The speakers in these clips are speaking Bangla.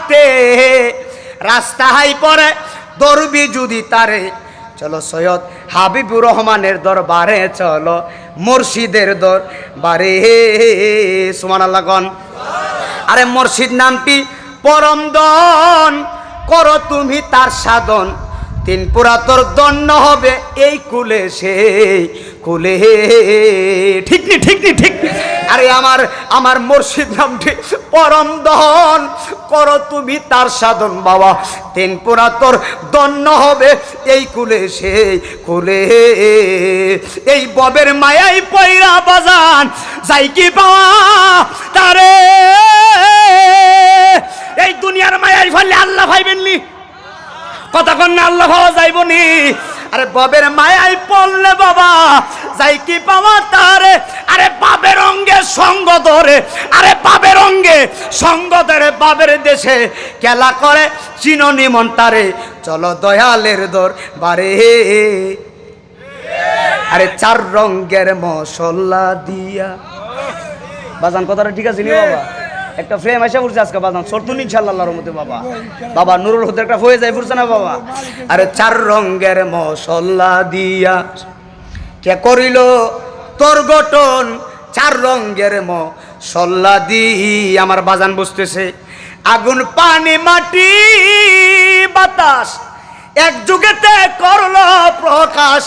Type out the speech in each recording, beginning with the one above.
হাটে রাস্তায় পরে দরবি যদি তারে, চলো সৈয়দ হাবিবুর রহমানের দরবারে, চলো মুর্শিদের দরবারে। সুমান আল্লাহ গন আরে মুর্শিদ নামটি পরম দন করো তুমি তার সাধন। তিন পুরা তোর দন্য হবে এই কুলে সেই। কুলে ঠিক নি ঠিক নি, ঠিক আরে আমার আমার মুর্শিদ নামটি পরম দহন। করো তুমি তার সাধন, বাবা। তিন পুরা তোর দন্য হবে এই কুলে সেই কুলে এই ববের মায়াই পয়রা বাজান, যাই কি পাওয়া তারে। এই দুনিয়ার মায়াই ফেললে আল্লাহ ভাইবেননি? কতক্ষণ না, আল্লাহ পাওয়া যাইব নি আরে ববের মায়াই পড়লে বাবা, যাই কি পাওয়া তারে? আরে বাবের অঙ্গে সঙ্গ ধরে, আরে বাবের অঙ্গে সঙ্গ ধরে বাবের দেশে খেলা করে, চিন নিমন তারে, চলো দয়ালের দর বারে। আরে চার রঙ্গের মশলা দিয়া। বাজান, কথাটা ঠিক আছে নি বাবা? একটা ফ্রেম এসে পড়ছে আজকে বাজান সরতুন ইনশাল্লাহ মধ্যে বাবা। বাবা, নুরুল হুদের একটা হয়ে যায়, পড়ছে না, বাবা? আরে চার রঙ্গের মশলা দিয়া কে করিল তোর গঠন? চার রঙ্গের মশলা দি আমার বাজান বুঝতেছে আগুন, পানি, মাটি, বাতাস এক যুগেতে করল প্রকাশ।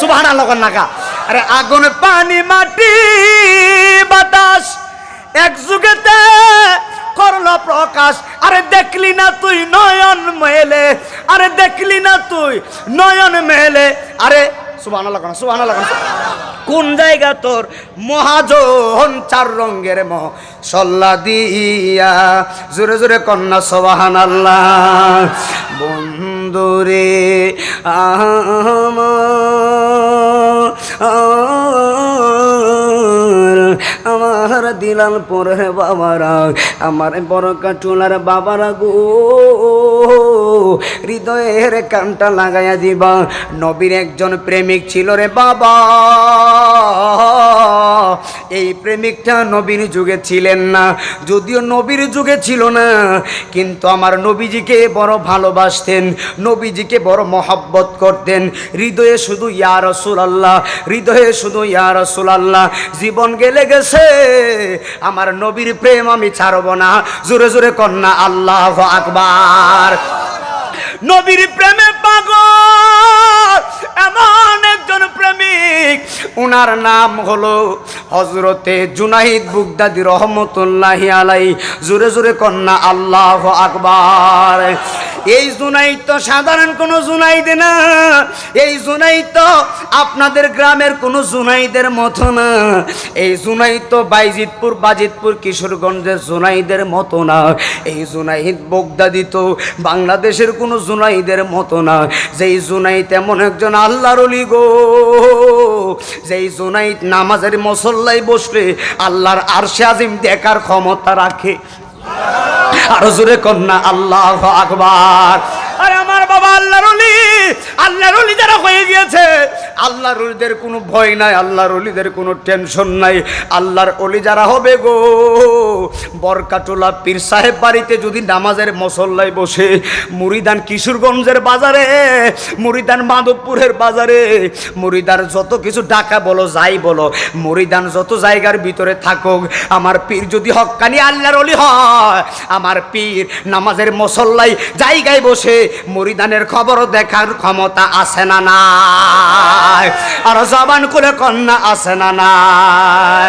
সুবাহ নাকা আরে আগুন, পানি, মাটি, বাতাস এক যুগেতে করল প্রকাশ। আরে দেখলি না তুই নয়ন মেলে? আরে দেখলি না তুই নয়ন মেলে? আরে কোন জায়গা তোর মহাজন চার রঙ্গের মহ? সল্লা দিয়া। জোরে জোরে কন্যা সবাহান আল্লাহ বন্ধুরে, আমার আমার দিলাল পরে বাবারা, আমার বড় কাটুলার বাবারা গো। হৃদয়ের কানটা লাগাইয়া দিবা, নবীর একজন প্রেমিক ছিল রে বাবা। এই প্রেমিকটা নবীর যুগে ছিলেন না। যদিও নবীর যুগে ছিল না, কিন্তু আমার নবীজিকে বড় ভালোবাসতেন, নবীজিকে বড় মহাব্বত করতেন। হৃদয়ে শুধু ইয়া রসুল আল্লাহ হৃদয়ে শুধু ইয়া রসুল আল্লাহ জীবন গেলে গেছে, আমার নবীর প্রেম আমি ছাড়ব না। জোরে জোরে কন্যা, আল্লাহ আকবার। নবীর প্রেমে পাগল। উনার নাম হলো হজরতে জুনাইদ বুগদাদি রহমতুল্লাহ আলাই। জোরে জোরে কন্যা, আল্লাহ আকবার। এই জুনাইদ তো সাধারণ কোনো জুনাইদ না। এই জুনাইদ তো আপনাদের গ্রামের কোনো জুনাইদের মতো না। এই জুনাইদ তো বাইজিতপুর বাজিতপুর কিশোরগঞ্জের জুনাইদের মতো না। এই জুনাইদ বগদাদি তো বাংলাদেশের কোনো জুনাইদের মতো না। যেই জুনাইদ এমন একজন আল্লাহর গো। যেই জুনাইদ নামাজের মসল্লায় বসলে আল্লাহর আরশে আজিম দেখার ক্ষমতা রাখে। আরও জোরে কন্যা, আল্লাহ আকবার। বাবা আল্লাহর অলি আল্লাহর অলি যারা হয়ে গিয়েছে, আল্লাহর অলিদের কোনো ভয় নাই, আল্লাহর অলিদের কোনো টেনশন নাই। আল্লাহর অলি যারা হবে গো, বরকাটোলা পীর সাহেব বাড়িতে যদি নামাজের মসল্লায় বসে মুরিদান কিশোরগঞ্জের বাজারে মুরিদান মাধবপুরের বাজারে মুরিদার যত কিছু ডাকা বলো, যাই বলো মুরিদান যত জায়গার ভিতরে থাকুক, আমার পীর যদি হক্কানি আল্লাহর অলি হয়, আমার পীর নামাজের মসল্লাই জায়গায় বসে মুরিদানের খবর দেখার ক্ষমতা আছে না নাই? আর জবান করে কন্যা আছে না নাই?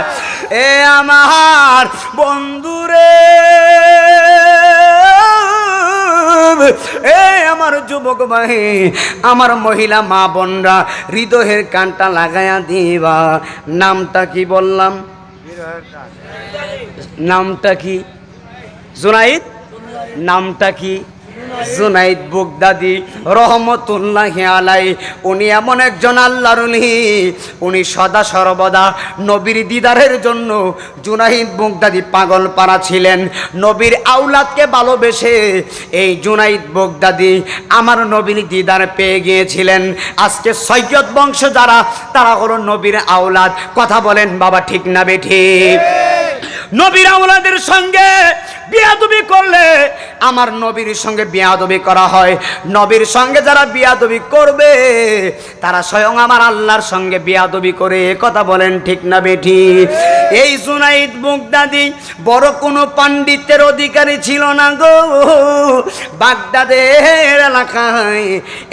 এ আমার বন্ধুরে, এ আমার যুবক ভাই, আমার মহিলা মা বোনরা, হৃদয়ের কানটা লাগায়া দিবা। নামটা কি বললাম? নামটা কি? জুনাইদ? নামটা কি? জুনাইদ বুগদাদি রহমতুল্লাহ আলাই উনি এমন একজন আল্লাহর উনি সদা সর্বদা নবীর দিদারের জন্য জুনাইদ বুগদাদি পাগল পাড়া ছিলেন। নবীর আউলাদকে ভালোবেসে এই জুনাইদ বুগদাদি আমার নবীর দিদার পেয়ে গিয়েছিলেন। আজকে সৈয়দ বংশ যারা তারা হলো নবীর আউলাদ কথা বলেন বাবা ঠিক না বেঠিক নবীর আওলাদের সঙ্গে বিয়াদুবি করলে আমার নবীর সঙ্গে বিয়াদবি করা হয়। নবীর সঙ্গে যারা বিয়াদবি করবে, তারা স্বয়ং আমার আল্লাহর সঙ্গে বিয়াদবি করে কথা বলেন ঠিক না বেঠি? এই জুনাইদ বুগদাদি বড় কোনো পাণ্ডিত্যের অধিকারী ছিল না গো। বাগদাদের এলাকায়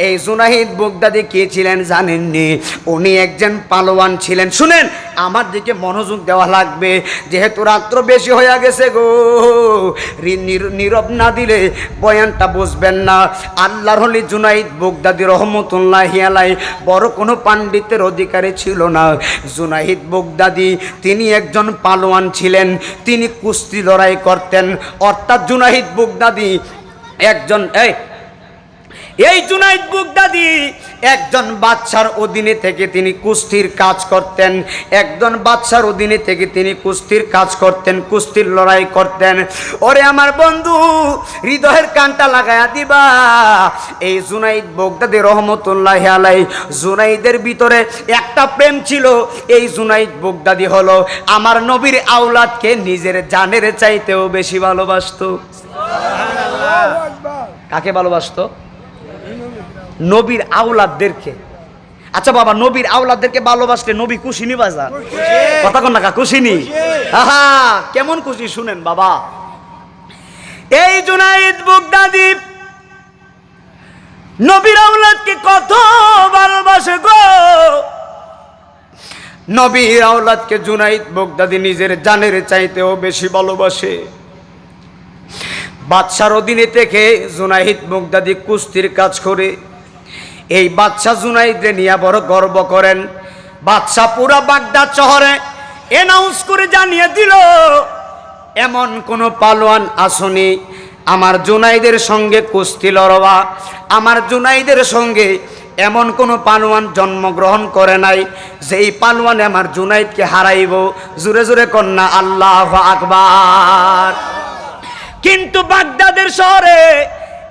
এই জুনাইদ বুগদাদি কে ছিলেন জানেননি? উনি একজন পালোয়ান ছিলেন। শুনেন, আমার দিকে মনোযোগ দেওয়া লাগবে, যেহেতু রাত্র বেশি হয়ে গেছে গো। নীরব না দিলে বয়ানটা বুঝবেন না। আল্লাহর হলি জুনাইদ বোগদাদি রহমতুল্লাহ হিয়ালাই বড় কোনো পাণ্ডিতের অধিকারী ছিল না। জুনাহিদ বোগদাদি, তিনি একজন পালোয়ান ছিলেন। তিনি কুস্তি লড়াই করতেন। অর্থাৎ জুনাহিদ বোগদাদি একজন এই এই জুনাইদ বুগদাদি একজন বাচ্চার অধীনে থেকে তিনি কুস্তির কাজ করতেন। একজন বাচ্চার অধীনে থেকে তিনি কুস্তির কাজ করতেন কুস্তির লড়াই করতেন। ওরে আমার বন্ধু হৃদয়ের কানটা লাগায়া দিবা। এই জুনাইদ বুগদাদি রহমতুল্লাহ আলাই জুনাইদের ভিতরে একটা প্রেম ছিল। এই জুনাইদ বুগদাদি হলো আমার নবীর আওলাদকে নিজের জানের চাইতেও বেশি ভালোবাসতো। কাকে ভালোবাসতো? নবীর আওলাদদেরকে। আচ্ছা বাবা নবীর আওলাদদেরকে ভালোবাসলে নবী খুশি নি বাজার কথা কন না কা, খুশি নি? আহা কেমন খুশি শুনেন বাবা। এই জুনাইদ বুগদাদি নবীর আওলাদকে কত ভালোবাসে গো। নবীর আওলাদকে জুনাইদ বুগদাদি নিজের জানের চাইতেও বেশি ভালোবাসে। বাদশার অধীনে থেকে জুনাইদ মুগদাদি কুস্তির কাজ করে এই বাদশা জুনাইদরে নিয়ে বড় গর্ব করেন। বাদশা পুরা বাগদাদ শহরে এনাউন্স করে জানিয়ে দিল, এমন কোনো পালোয়ান আসনি। আমার জুনাইদের সঙ্গে কুস্তি লড়বা। আমার জুনাইদের সঙ্গে এমন কোনো পালোয়ান জন্মগ্রহণ করে নাই, যেই পালোয়ান আমার জুনাইদকে হারাইব। জুরে জুরে কন্যা, আল্লাহ আকবার। কিন্তু বাগদাদের শহরে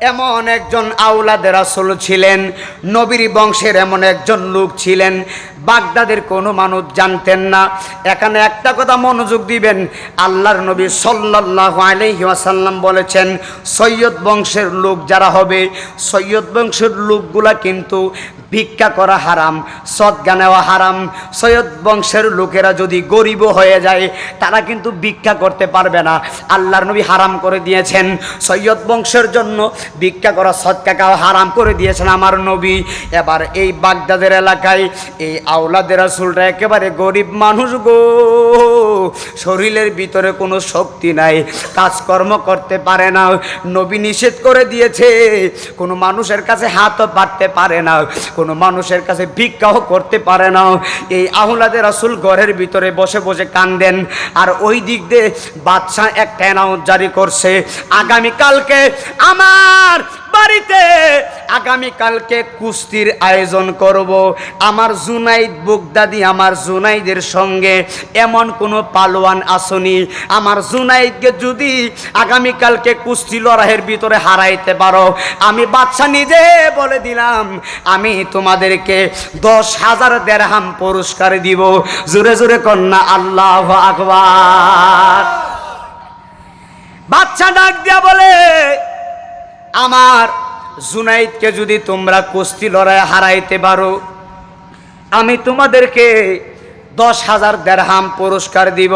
এমন একজন আউলাদের আসল ছিলেন, নবীর বংশের এমন একজন লোক ছিলেন। বাগদাদের কোনো মানুষ জানতেন না। এখানে একটা কথা মনোযোগ দিবেন, আল্লাহর নবী সাল্লাহ আলহিহাসাল্লাম বলেছেন, সৈয়দ বংশের লোক যারা হবে, সৈয়দ বংশের লোকগুলা কিন্তু ভিক্ষা করা হারাম, সদ্গা নেওয়া হারাম। সৈয়দ বংশের লোকেরা যদি গরিব হয়ে যায়, তারা কিন্তু ভিক্ষা করতে পারবে না। আল্লাহর নবী হারাম করে দিয়েছেন। সৈয়দ বংশের জন্য ভিক্ষা করা সৎকা খাওয়া হারাম করে দিয়েছেন আমার নবী। এবার এই বাগদাদের এলাকায়, এই আওলাদের আসুলটা একেবারে গরিব মানুষ গো। শরীরের ভিতরে কোনো শক্তি নাই, কাজকর্ম করতে পারে না। নবী নিষেধ করে দিয়েছে, কোনো মানুষের কাছে হাতও পারতে পারে না। কোনো মানুষের কাছে ভিক্ষাও করতে পারে না। এই আহলাদের রাসুল ঘরের ভিতরে বসে বসে কান্দেন। আর ওই দিক দিয়ে বাদশাহ একটা অ্যানাউন্স জারি করছে, আগামীকালকে আমার বাড়িতে আগামীকালকে কুস্তির আয়োজন করব। আমার জুনাইদ বুগদাদি আমার জুনাইদের সঙ্গে এমন কোনো পালোয়ান আসনি। আমার জুনাইদকে যদি আগামীকালকে কুস্তি লড়াইয়ের ভিতরে হারাইতে পারো, আমি বাচ্চা নিজে বলে দিলাম, আমি তোমাদেরকে দশ হাজার দেড়হাম পুরস্কার দিব। জোরে জোরে কন্যা, আল্লাহ আকবার। বাচ্চা ডাক দিয়া বলে, আমার জুনাইদকে যদি তোমরা কুস্তি লড়াই হারাইতে পারো, আমি তোমাদেরকে দশ হাজার দেড়হাম পুরস্কার দিব।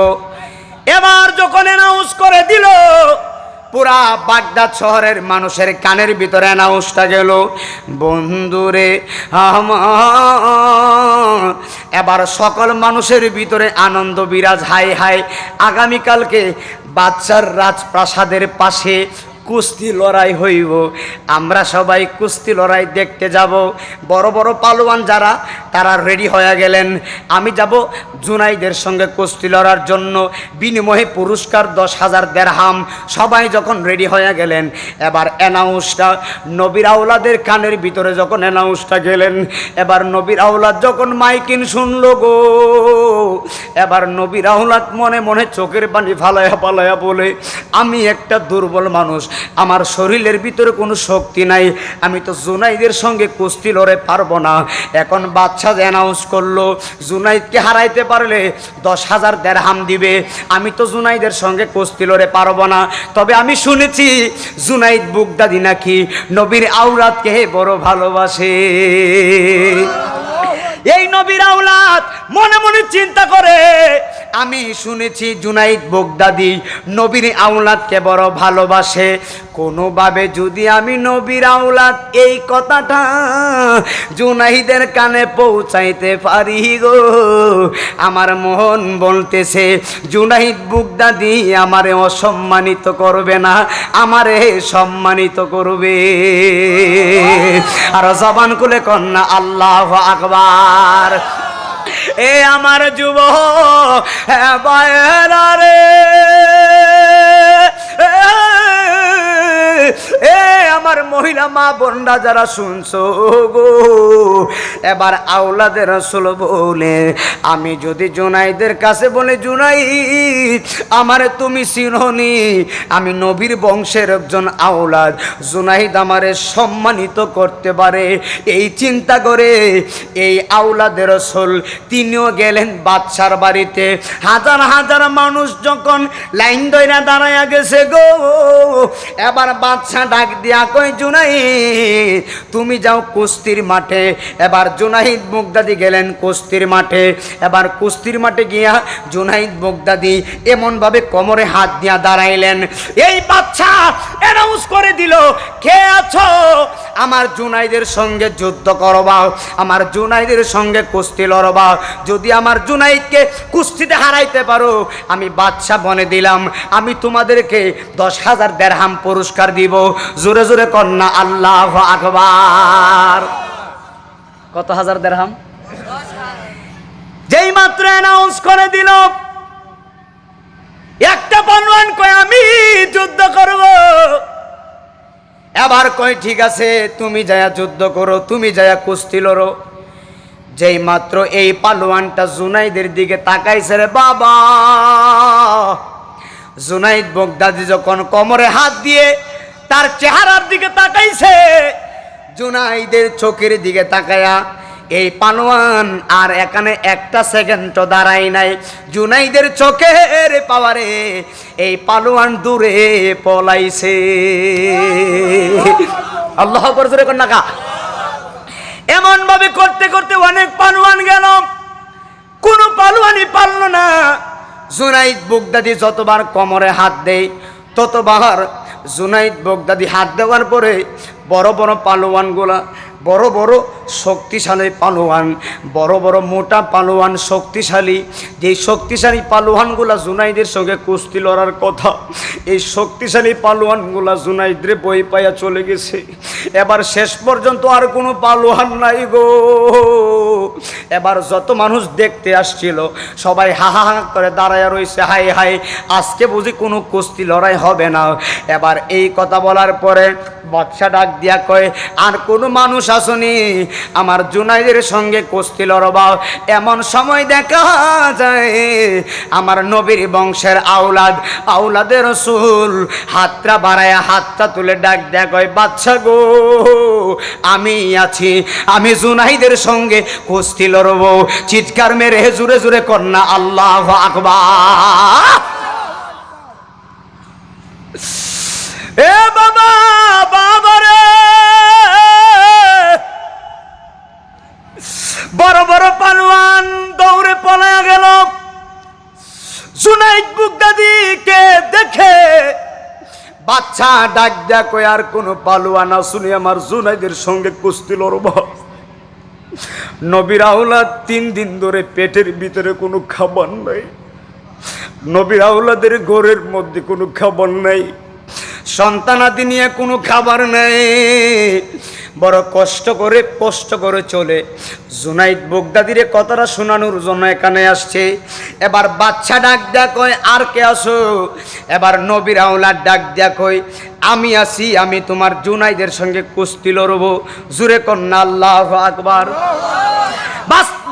এবার যখন অ্যানাউন্স করে দিল, পুরা বাগদাদ শহরের মানুষের কানের ভিতরে অ্যানাউন্সটা গেল, বন্ধুরে এবার সকল মানুষের ভিতরে আনন্দ বিরাজ, হাই হাই। আগামীকালকে বাচ্চার রাজপ্রাসাদের পাশে কুস্তি লড়াই হইব। আমরা সবাই কুস্তি লড়াই দেখতে যাব। বড় বড় পালোয়ান যারা, তারা রেডি হয়ে গেলেন। আমি যাব জুনাইদের সঙ্গে কুস্তি লড়ার জন্য। বিনিময়ে পুরস্কার দশ হাজার দেড়হাম। সবাই যখন রেডি হয়ে গেলেন, এবার অ্যানাউন্সটা নবীর আউলাদের কানের ভিতরে যখন অ্যানাউন্সটা গেলেন, এবার নবীর আউলাদ যখন মাইকিন শুনল গো, এবার নবীর আউলাদ মনে মনে চোখের পানি ফালায়া পালায়া বলে, আমি একটা দুর্বল মানুষ আমার শরীরের ভিতরে কোনো শক্তি নাই। আমি তো জুনাইদের সঙ্গে কুস্তি লড়ে পারব না। এখন বাচ্চা অ্যানাউন্স করল, জুনাইদকে হারাইতে পারলে দশ হাজার দেড়হাম দিবে। আমি তো জুনাইদের সঙ্গে কুস্তি লড়ে পারব না। তবে আমি শুনেছি, জুনাইদ বুকদাদি নাকি নবীর আওরাতকে বড় ভালোবাসে। এই নবীর আওলাদ মনে মনে চিন্তা করে আমি শুনেছি জুনাইদ বগদাদি নবীর আওলাদকে বড় ভালোবাসে। কোনোভাবে যদি আমি নবীর আওলাদ এই কথাটা জুনাইদের কানে পৌঁছাইতে পারি গো। আমার মন বলতেছে, জুনাইদ বুগদাদি আমারে অসম্মানিত করবে না, আমারে সম্মানিত করবে। আর জবান খুলে কন্যা আল্লাহ আকবার। এ আমার যুব রে। এ, আমার মহিলা মা বোনরা যারা শুনছো গো, এবার আওলাদের রসুল বলে, আমি যদি জুনাইদের কাছে বলে, জুনাইদ, আমারে তুমি চিননি, আমি নবীর বংশের একজন আওলাদ, জুনাইদ আমারে সম্মানিত করতে পারে। এই চিন্তা করে এই আওলাদের রসুল তিনিও গেলেন বাদশার বাড়িতে। হাজার হাজার মানুষ যখন লাইন দইরা দাঁড়াইয়া গেছে গো, এবার বাদশা ডাক দিয়া কই জুনাইদ, তুমি যাও কুস্তির মাঠে। এবার জুনাইদ মুগদাদি গেলেন কুস্তির মাঠে। এবার কুস্তির মাঠে গিয়া জুনাহিদ মুগদাদি এমনভাবে কোমরে হাত দিয়া দাঁড়াইলেন। এই বাচ্চা অ্যানাউন্স করে দিল, কে আছো? আমার জুনাইদের সঙ্গে যুদ্ধ করবা আমার জুনাইদের সঙ্গে কুস্তি লড়বা যদি আমার জুনাইদকে কুস্তিতে হারাইতে পারো, আমি বাদশা বনে দিলাম। আমি তোমাদেরকে দশ হাজার দেড়হাম পুরস্কার দিব। জোরে জোরে কন্যা, আল্লাহ আকবার। কত হাজার দেড়হাম? যেই মাত্র অ্যানাউন্স করে দিল, একটা পানওয়ান কয়, আমি যুদ্ধ করব। এবার কয়, ঠিক আছে, তুমি যায়া যুদ্ধ করো, তুমি যায়া কুস্তি লড়ো। যেই মাত্র এই পালোয়ানটা জুনাইদের দিকে তাকাইছে রে বাবা। জুনাইদ বগদাদি যখন কোমরে হাত দিয়ে তার চেহারার দিকে তাকাইছে। জুনাইদের চোখের দিকে তাকায়া, এই পালোয়ান, আর এখানে একটা সেকেন্ডও দাঁড়াই নাই। জুনাইদের চোখের পাওয়ারে এই পালোয়ান দূরে পলাইছে। আল্লাহ করছে কোন নাকা এমন ভাবে করতে করতে অনেক পালোয়ান গেল। কোনো পালোয়ানই পারল না। জুনাইদ বুগদাদি যতবার কোমরে হাত দেয় ততবার জুনাইদ বগদাদি হাত দেওয়ার পরে বড় বড় পালোয়ানগুলা বড় বড় শক্তিশালী পালোয়ান, বড় বড় মোটা পালোয়ান শক্তিশালী। যেই শক্তিশালী পালোয়ানগুলা জুনাইদের সঙ্গে কুস্তি লড়ার কথা, এই শক্তিশালী পালোয়ানগুলা জুনাইদরে বই পাইয়া চলে গেছে। এবার শেষ পর্যন্ত আর কোনো পালোয়ান নাই গো। এবার যত মানুষ দেখতে আসছিল, সবাই হা হা হা করে দাঁড়ায় রয়েছে হাই হাই আজকে বুঝি কোনো কুস্তি লড়াই হবে না। এবার এই কথা বলার পরে বাচ্চা ডাক দিয়া কয়, আর কোনো মানুষ আসনি। আমার জুনাইদের সঙ্গে কুস্তি লড়বা এমন সময় দেখা যায়, আমার নবীর বংশের আওলাদ, আওলাদের রসুল, হাতটা বাড়ায় হাতটা তুলে ডাক দেয়া কয় বাচ্চা গো, আমি আছি, আমি জুনাইদের সঙ্গে কুস্তি লড়ব চিৎকার মেরে জুড়ে জুড়ে কন্যা, আল্লাহ আকবার। বাচ্চা ডাক দেখো আর কোনো না শুনি আমার জুনাইদের সঙ্গে কুস্তি লড়ব। নবীর আউলাদ তিন দিন ধরে পেটের ভিতরে কোনো খাবার নাই। নবীর আউলাদের ঘরের মধ্যে কোনো খাবার নাই। সন্তানাদি নিয়ে কোনো খাবার নেই। বড় কষ্ট করে কষ্ট করে চলে। জুনাইদ বগদাদিরে কথাটা শোনানোর জন্য এখানে আসছে। এবার বাচ্চা ডাক দেয়া কয়, আর কে আসো এবার নবীর আওলার ডাক দেয়া কয়, আমি আসি আমি তোমার জুনাইদের সঙ্গে কুস্তি লড়ব। জুরে কন্যা, আল্লাহ আকবার।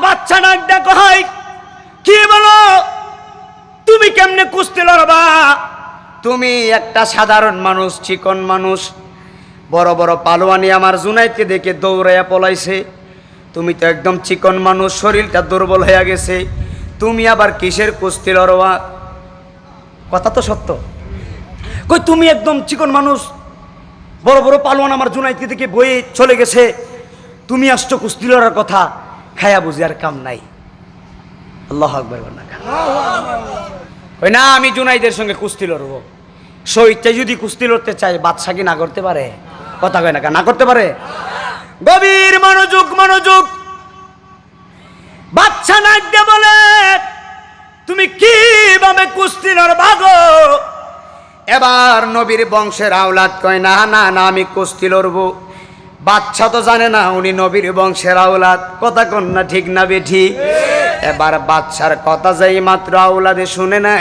বাচ্চা ডাক দেয়া কয় কি বলো? তুমি কেমনে কুস্তি লড়বা? তুমি একটা সাধারণ মানুষ, চিকন মানুষ, বড় বড় পালোয়ানি আমার জুনাইকে দেখে দৌড়াইয়া পলাইছে। তুমি তো একদম চিকন মানুষ, শরীরটা দুর্বল হয়ে গেছে। তুমি আবার কিসের কুস্তি লড়োয়া কথা তো সত্য। কই, তুমি একদম চিকন মানুষ, বড় বড় পালোয়ান আমার জুনাইদকে দেখে বয়ে চলে গেছে। তুমি আসছো কুস্তি লড়ার কথা, খায়া বুঝি আর কাম নাই। আল্লাহ আকবর না ওই না, আমি জুনাইদের সঙ্গে কুস্তি লড়বো। শহীদটা যদি কুস্তি লড়তে চায়, বাদশা কি না করতে পারে? কথা কয় না? না করতে পারে? গভীর মনোযোগ মনোযোগ। বাচ্চা নাইতে বলে, তুমি কীভাবে কুস্তি লড়বা গো? এবার নবীর বংশের আওলাদ কয়, না না না, আমি কুস্তি লড়বো। বাচ্চা তো জানে না, উনি নবীর বংশের আওলাদ। কথা কন না ঠিক না বেঠি? এবার বাচ্চার কথা যাই মাত্র আওলাদে শুনে না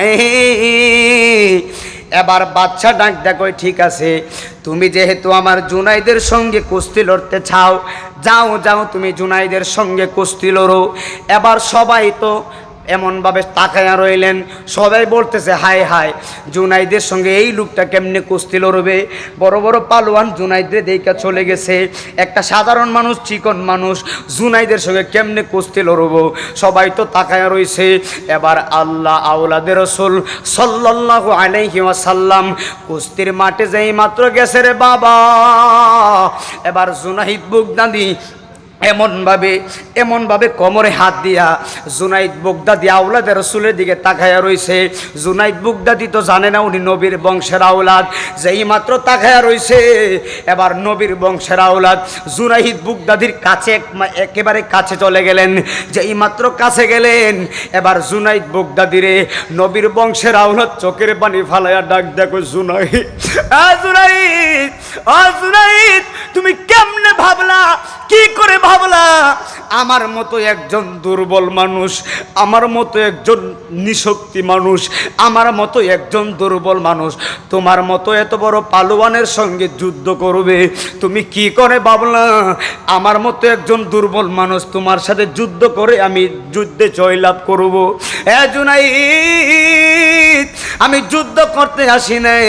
এবার বাচ্চা ডাক দেখো ঠিক আছে, তুমি যেহেতু আমার জুনাইদের সঙ্গে কুস্তি লড়তে চাও, যাও যাও, তুমি জুনাইদের সঙ্গে কুস্তি লড়ো। এবার সবাই তো এমনভাবে তাকায়া রইলেন। সবাই বলতেছে, হায় হায়, জুনাইদের সঙ্গে এই লোকটা কেমনে কুস্তি লড়বে বড় বড় পালোয়ান জুনাইদের দেখা চলে গেছে। একটা সাধারণ মানুষ, চিকন মানুষ, জুনাইদের সঙ্গে কেমনে কুস্তি লড়বো সবাই তো তাকায়া রইছে। এবার আল্লাহ আউলাদের রসুল সাল্লাল্লাহু আলাইহি ওয়াসাল্লাম কুস্তির মাঠে যেই মাত্র গেছে রে বাবা। এবার জুনাহিদ বুগদাদি এমনভাবে এমনভাবে কোমরে হাত দিয়া জুনাইদ বুগদাদি আউলাদের রসুলের দিকে তাকায়া রইছে। জুনাইদ বুগদাদি তো জানে না উনি নবীর বংশের আউলাদ যেই মাত্র তাকায়া রইছে, এবার নবীর বংশের আউলাদ জুনাইদ বুগদাদির কাছে একেবারে কাছে চলে গেলেন। যেই মাত্র কাছে গেলেন, এবার জুনাইদ বুগদাদিরে নবীর বংশের আউলাদ চোখের পানি ফালাইয়া ডাক, দেখো জুনাইদ জুনাইদ, তুমি কেমনে ভাবলা? কি করে ভাবলা, আমার মতো একজন দুর্বল মানুষ, আমার মতো একজন নিশক্তি মানুষ, আমার মতো একজন দুর্বল মানুষ, তোমার মতো এত বড় পালোয়ানের সঙ্গে যুদ্ধ করবে, তুমি কি করে ভাবলা, আমার মতো একজন দুর্বল মানুষ তোমার সাথে যুদ্ধ করে আমি যুদ্ধে জয়লাভ করব? জুনাইদ, আমি যুদ্ধ করতে আসি নাই,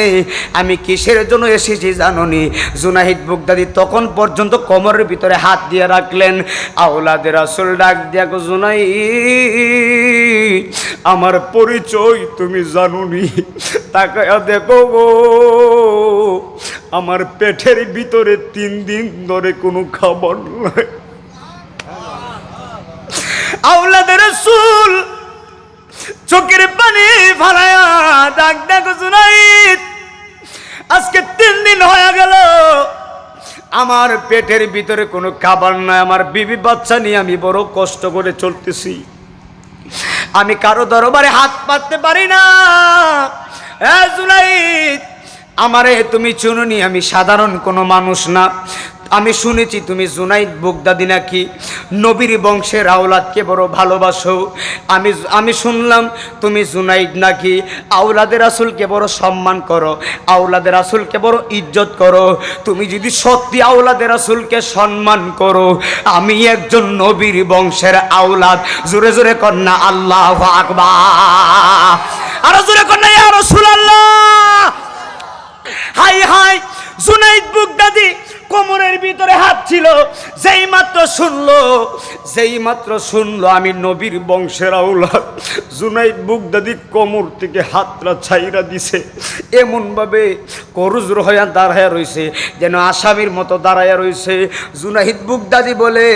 আমি কিসের জন্য এসেছি জাননি? জুনাহিদ বুগদাদি তখন পর্যন্ত কোমরের ভিতরে হাত দিয়ে রাখলেন আওলাদের আসল ডাক দিয়া জুনাই আমার পরিচয় তুমি জানুনি। তাকায়া দেখো গো, আমার পেটের ভিতরে তিন দিন ধরে কোনো খাবার নাই। আওলাদের রসুল চোখের পানি ফালায়া ডাক দেখো জুনাইদ, আজকে তিন দিন হয়ে গেল। আমার পেটের ভিতরে কোনো খাবার নাই, আমার বিবি বাচ্চা নিয়ে আমি বড় কষ্ট করে চলতেছি। আমি কারও দরবারে হাত পাততে পারি না। আমারে তুমি চুনুনি আমি সাধারণ কোনো মানুষ না। আমি শুনেছি তুমি জুনাইদ বুগদাদি নাকি? নবীর বংশের আওলাদকে বড় ভালোবাসো। আমি আমি শুনলাম তুমি জুনাইদ নাকি? আওলাদের রাসুলকে বড় সম্মান করো। আওলাদের রাসুলকে বড় ইজ্জত করো। তুমি যদি সত্যি আওলাদের রাসুলকে সম্মান করো, আমি একজন নবীর বংশের আওলাদ। জোরে জোরে কন্যা, আল্লাহ আকবার। আরও জোরে কন্যা রাসূলুল্লাহ। হাই হাই, জুনাইদ বুগদাদি। কোমরের ভিতরে হাত ছিল, যেই মাত্র শুনলো, যেই মাত্র শুনলো আমি নবীর বংশের আউলাদ। জুনাইদ বুগদাদি কোমর থেকে হাতটা ছাইরা দিছে। এমনভাবে করুজর হইয়া দাঁড়াইয়া রইছে, যেন আসামির মতো দাঁড়াইয়া রইছে। জুনাহিদ বুগদাদি বলে,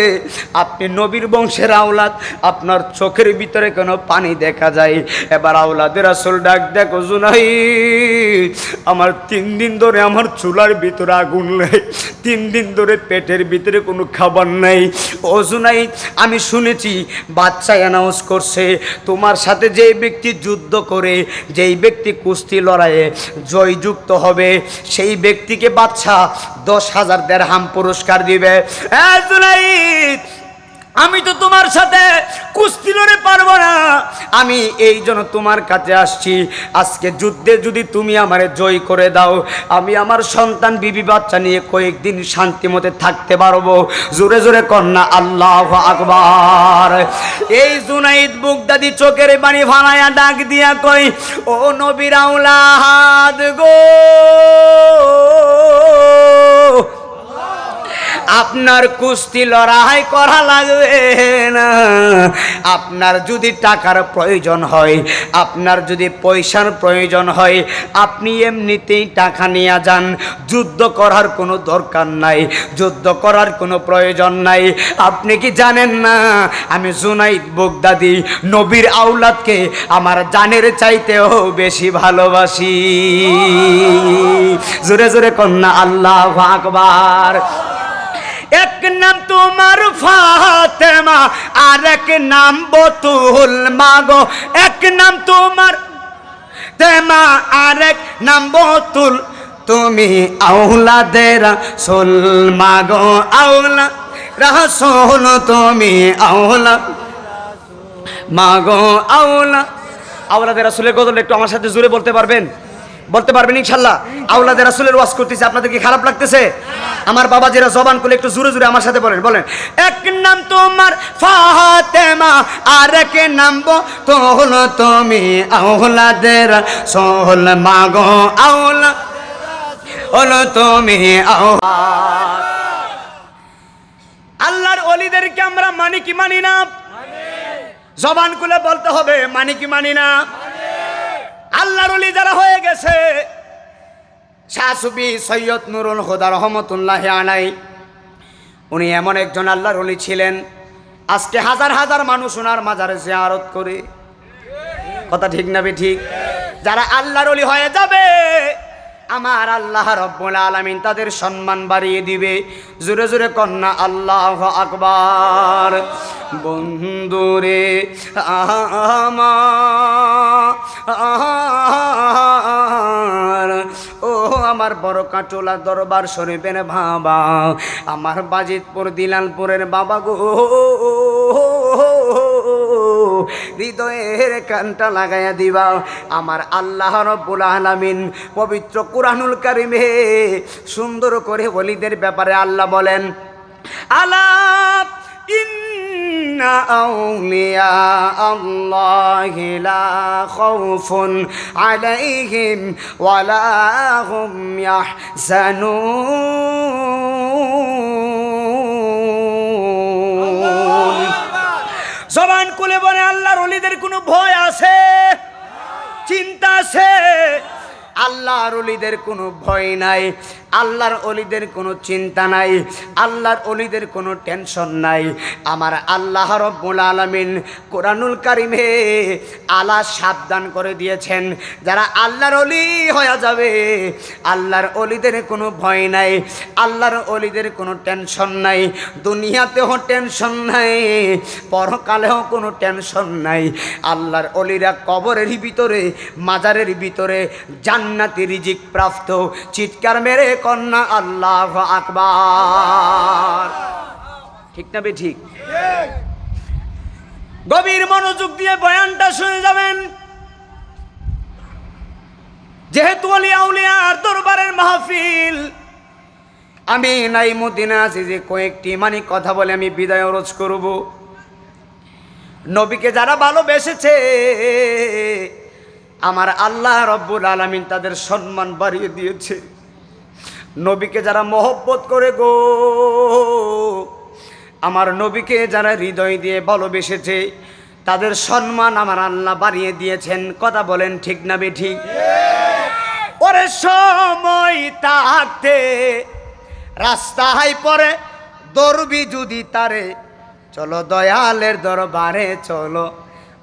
আপনি নবীর বংশের আওলাদ আপনার চোখের ভিতরে কেন পানি দেখা যায়? এবার আওলাদের আসল ডাক, দেখো জুনাহিদ আমার তিন দিন ধরে আমার চুলার ভিতরে আগুন তিন দিন ধরে পেটের ভিতরে কোনো খাবার নাই। অজুনাই আমি শুনেছি, বাচ্চা অ্যানাউন্স করছে, তোমার সাথে যেই ব্যক্তি যুদ্ধ করে, যেই ব্যক্তি কুস্তি লড়াইয়ে জয়যুক্ত হবে, সেই ব্যক্তিকে বাচ্চা দশ হাজার দেড় হাম পুরস্কার দিবে। আমি তো তোমার সাথে কুস্তি লড়ে পারব না। আমি এই জন্য তোমার কাছে আসছি। আজকে যুদ্ধে যদি তুমি আমারে জয় করে দাও, আমি আমার সন্তান, বিবি, বাচ্চা নিয়ে কয়েকদিন শান্তি মতে থাকতে পারব। জোরে জোরে কন্যা, আল্লাহ আকবার। এই জুনাইদ বুগদাদি চোখের বাণী ভানায়া ডাক দিয়া কই ও নবীর আউলাদ গো! আপনার কুস্তি লড়াই করা লাগবে না। আপনার যদি টাকার প্রয়োজন হয় আপনার যদি পয়সার প্রয়োজন হয় আপনি এমনিতেই টাকা নিয়ে যান। যুদ্ধ করার কোনো দরকার নাই যুদ্ধ করার কোনো প্রয়োজন নাই। আপনি কি জানেন না আমি জুনাইদ বগদাদি নবীর আউলাদকে আমার জানের চাইতেও বেশি ভালোবাসি। জোরে জোরে কন্যা আল্লাহ আকবার। এক নাম তোমার ফাতেমা, আর এক নাম বতুল মাগো। এক নাম তোমার তেমা, আর এক নাম বতুল। তুমি আউলাদের সোল মাগো আউলা রাসোল, তুমি আউলা মাগো আউলা আউলাদের রাসুলের গজল একটু আমার সাথে জুড়ে বলতে পারবেন? বলতে পারবেন ইনশাল্লাহ। আউলাদের রাসুলের ওয়াজ করতেছে আপনাদের কি খারাপ লাগতেছে? আমার বাবা যেটা জবান করলে একটু জুড়ে জুড়ে আমার সাথে বলেন বলেন। এক নাম তোমার ফাতেমা আর এক নাম তোল তুমি আউলাদের সোহল মাগো আউলা হলো তুমি আল্লাহর অলিদেরকে আমরা মানি কি মানি না? জবান খুলে বলতে হবে মানি কি মানি না? আল্লাহর অলি যারা হয়ে গেছে শাহসুবি সৈয়দ নুরুল হুদা রহমতুল্লাহ আনাই উনি এমন একজন আল্লাহর অলি ছিলেন, আজকে হাজার হাজার মানুষ ওনার মাজারে আরত করে। কথা ঠিক না বে ঠিক? যারা আল্লাহর অলি হয়ে যাবে আমার আল্লাহ রব্বুল আলামিন তাদের সম্মান বাড়িয়ে দিবে। জোরে জোরে কন্যা, আল্লাহ আকবার। বন্ধুরে আমার। ও আমার বড় কাটোলা দরবার শরীফের বাবা, আমার বাজিতপুর, দিলালপুরের বাবা গো। হৃদয়ের কানটা লাগাইয়া দিবা। আমার আল্লাহ রব্বুল আলামিন পবিত্র কুরআনুল কারিমে সুন্দর করে ওলিদের ব্যাপারে আল্লাহ বলেন আলাপ আল্লাহি আলাইহিম ওয়ালা জবান কুলে বলে, আল্লাহর অলিদের কোনো ভয় আছে? চিন্তা আছে? আল্লাহর অলিদের কোনো ভয় নাই। আল্লাহর অলিদের কোনো চিন্তা নাই, আল্লাহর অলিদের কোনো টেনশন নাই। আমার আল্লাহ রব্বুল আলমিন কোরআনুল কারিমে আলা সাবধান করে দিয়েছেন, যারা আল্লাহর অলি হয়ে যাবে, আল্লাহর অলিদের কোনো ভয় নাই, আল্লাহর অলিদের কোনো টেনশন নাই, দুনিয়াতেও টেনশন নাই, পরকালেও কোনো টেনশন নাই। আল্লাহর অলিরা কবরের ভিতরে, মাজারের ভিতরে জান্নাতি রিজিক প্রাপ্ত, চিৎকার মেরে কন্যা আল্লাহ আকবার। ঠিক না ঠিক? গভীর মনোযোগ দিয়ে বয়ানটা শুনে যাবেন। যেহেতু উলিয়ার দরবারের মাহফিল, আমি নাই মদিনা আছি যে কয়েকটি মানে কথা বলে আমি বিদায় রোজ করব। নবীকে যারা ভালোবেসেছে, আমার আল্লাহ রব্বুল আলমিন তাদের সম্মান বাড়িয়ে দিয়েছে। নবীকে যারা মহব্বত করে গো, আমার নবীকে যারা হৃদয় দিয়ে ভালোবেসেছে, তাদের সম্মান আমার আল্লাহ বাড়িয়ে দিয়েছেন। কথা বলেন ঠিক না বে ঠিক ওরে সময় থাকতে রাস্তায় পরে দরবি যদি তারে, চলো দয়ালের দরবারে, চলো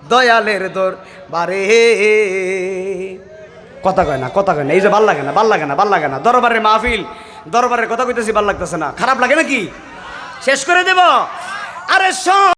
দয়ালের দরবারে। কথা কয় না, কথা কয় না। এই যে ভালো লাগে না, ভালো লাগে না, ভালো লাগে না। দরবারের মাহফিল, দরবারের কথা কইতেছি, ভালো লাগতেছে না। খারাপ লাগে নাকি? শেষ করে দেব? আরে সব